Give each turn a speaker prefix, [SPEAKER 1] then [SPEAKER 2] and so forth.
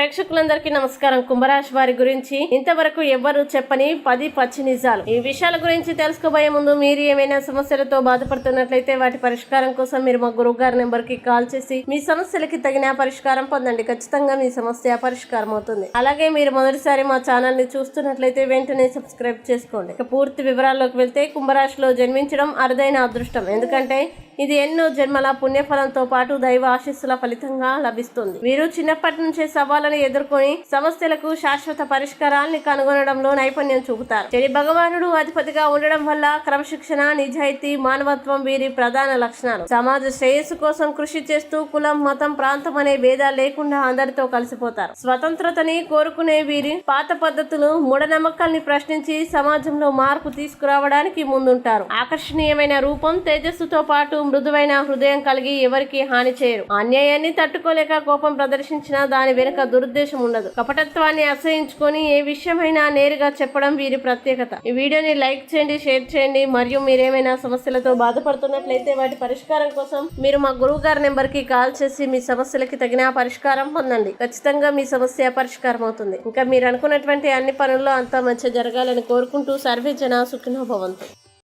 [SPEAKER 1] ప్రేక్షకులందరికీ నమస్కారం. కుంభరాశి వారి గురించి ఇంతవరకు ఎవ్వరూ చెప్పని పది పచ్చి నిజాలు. ఈ విషయాల గురించి తెలుసుకోబోయే ముందు మీరు ఏమైనా సమస్యలతో బాధపడుతున్నట్లయితే వాటి పరిష్కారం కోసం మీరు మా గురువు గారి నెంబర్కి కాల్ చేసి మీ సమస్యలకి తగిన పరిష్కారం పొందండి. ఖచ్చితంగా మీ సమస్య పరిష్కారం అవుతుంది. అలాగే మీరు మొదటిసారి మా ఛానల్ని చూస్తున్నట్లయితే వెంటనే సబ్స్క్రైబ్ చేసుకోండి. ఇక పూర్తి వివరాల్లోకి వెళ్తే కుంభరాశిలో జన్మించడం అరుదైన అదృష్టం. ఎందుకంటే ఇది ఎన్నో జన్మల పుణ్యఫలంతో పాటు దైవ ఆశీస్సుల ఫలితంగా లభిస్తుంది. వీరు చిన్నప్పటి నుంచే సవాళ్ళను ఎదుర్కొని సమస్యలకు శాశ్వత పరిష్కారాల్ని కనుగొనడంలో నైపుణ్యం చూపుతారు. చెడి భగవానుడు అధిపతిగా ఉండడం వల్ల క్రమశిక్షణ నిజాయితీ మానవత్వం వీరి ప్రధాన లక్షణాలు. సమాజ శ్రేయస్సు కోసం కృషి చేస్తూ కులం మతం ప్రాంతం అనే భేదాలు లేకుండా అందరితో కలిసిపోతారు. స్వతంత్రతని కోరుకునే వీరి పాత పద్ధతులు మూఢనమ్మకాల్ని ప్రశ్నించి సమాజంలో మార్పు తీసుకురావడానికి ముందుంటారు. ఆకర్షణీయమైన రూపం తేజస్సుతో పాటు మృదువైన హృదయం కలిగి ఎవరికి హాని చేయరు. అన్యాయాన్ని తట్టుకోలేక కోపం ప్రదర్శించినా దాని వెనుక దురుద్దేశం ఉండదు. కపటత్వాన్ని అసహించుకొని ఏ విషయమైనా నేరుగా చెప్పడం వీరి ప్రత్యేకత. ఈ వీడియోని లైక్ చేయండి షేర్ చేయండి. మరియు మీరేమైనా సమస్యలతో బాధపడుతున్నట్లయితే వాటి పరిష్కారం కోసం మీరు మా గురువు గారి నెంబర్కి కాల్ చేసి మీ సమస్యలకి తగిన పరిష్కారం పొందండి. ఖచ్చితంగా మీ సమస్య పరిష్కారం అవుతుంది. ఇంకా మీరు అనుకున్నటువంటి అన్ని పనుల్లో అంతా మంచి జరగాలని కోరుకుంటూ సర్వే జన సుఖినోభవంతు